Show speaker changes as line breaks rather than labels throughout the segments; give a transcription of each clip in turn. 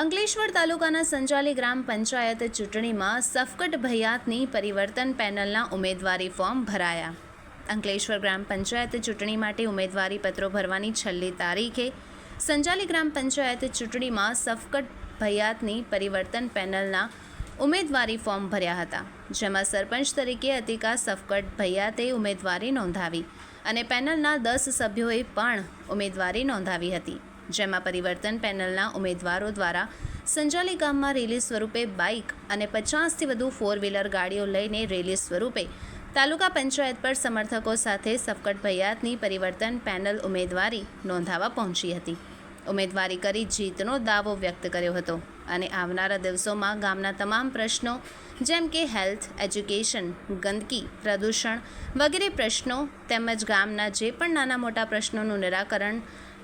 અંકલેશ્વર તાલુકાના સંચાલી ગ્રામ પંચાયત ચૂંટણીમાં સફકટ ભૈયાતની પરિવર્તન પેનલના ઉમેદવારી ફોર્મ ભરાયા. અંકલેશ્વર ગ્રામ પંચાયત ચૂંટણી માટે ઉમેદવારી પત્રો ભરવાની છેલ્લી તારીખે સંચાલી ગ્રામ પંચાયત ચૂંટણીમાં સફકટ ભૈયાતની પરિવર્તન પેનલના ઉમેદવારી ફોર્મ ભર્યા હતા, જેમાં સરપંચ તરીકે અતિકા સફકટ ભૈયાતે ઉમેદવારી નોંધાવી અને પેનલના દસ સભ્યોએ પણ ઉમેદવારી નોંધાવી હતી. જેમાં પરિવર્તન પેનલના ઉમેદવારો દ્વારા સંજાલી ગામમાં રેલી સ્વરૂપે બાઇક અને પચાસથી વધુ ફોર વ્હીલર ગાડીઓ લઈને રેલી સ્વરૂપે તાલુકા પંચાયત પર સમર્થકો સાથે સફકટ ભૈયાતની પરિવર્તન પેનલ ઉમેદવારી નોંધાવા પહોંચી હતી. ઉમેદવારી કરી જીતનો દાવો વ્યક્ત કર્યો હતો અને આવનારા દિવસોમાં ગામના તમામ પ્રશ્નો જેમ કે હેલ્થ, એજ્યુકેશન, ગંદકી, પ્રદૂષણ વગેરે પ્રશ્નો તેમજ ગામના જે પણ નાના મોટા પ્રશ્નોનું નિરાકરણ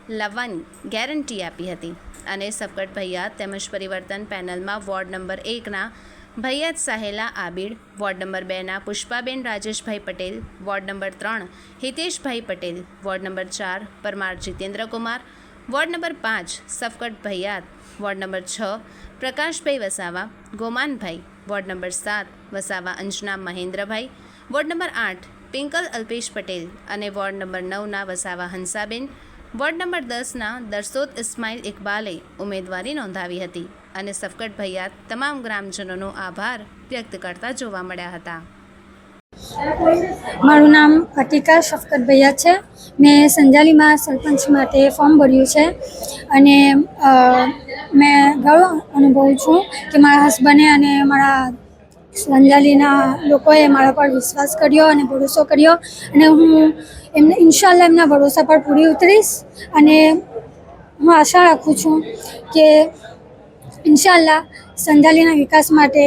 લાવવાની ગેરંટી આપી હતી. અને સફકટ ભૈયા તેમજ પરિવર્તન પેનલમાં વોર્ડ નંબર એકના ભૈયાત સાહેલા આબીડ, વોર્ડ નંબર બેના પુષ્પાબેન રાજેશભાઈ પટેલ, વોર્ડ નંબર ત્રણ હિતેશભાઈ પટેલ, વોર્ડ નંબર ચાર પરમાર જીતેન્દ્રકુમાર, વોર્ડ નંબર પાંચ સફકટ ભૈયાત વોર્ડ નંબર છ પ્રકાશભાઈ વસાવા, ગોમાનભાઈ, વોર્ડ નંબર સાત વસાવા અંજના મહેન્દ્રભાઈ, વોર્ડ નંબર આઠ પિંકલ અલ્પેશ પટેલ અને વોર્ડ નંબર નવના વસાવા હંસાબેન વોર્ડ નંબર દસના દરસોદ ઇસ્માઇલ ઇકબાલે ઉમેદવારી નોંધાવી હતી અને સફકટ ભૈયા તમામ ગ્રામજનોનો આભાર વ્યક્ત કરતા જોવા મળ્યા હતા.
મારું નામ અતિકા શફકત ભૈયા છે. મેં સંજાલીમાં સરપંચ માટે ફોર્મ ભર્યું છે અને મેં ગર્વ અનુભવું છું કે મારા હસબન્ડે અને મારા સંજાલીના લોકોએ મારા પર વિશ્વાસ કર્યો અને ભરોસો કર્યો અને હું એમને ઇન્શાલ્લાહ એમના ભરોસા પર પૂરી ઉતરીશ અને હું આશા રાખું છું કે ઇન્શાલ્લાહ સંજાલીના વિકાસ માટે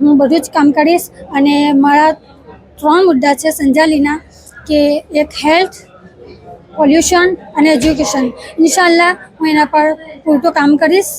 હું બધું જ કામ કરીશ અને મારા ત્રણ મુદ્દા છે સંજાલીના કે એક હેલ્થ, પોલ્યુશન અને એજ્યુકેશન. ઇન્શાલ્લાહ હું એના પર પૂરતું કામ કરીશ.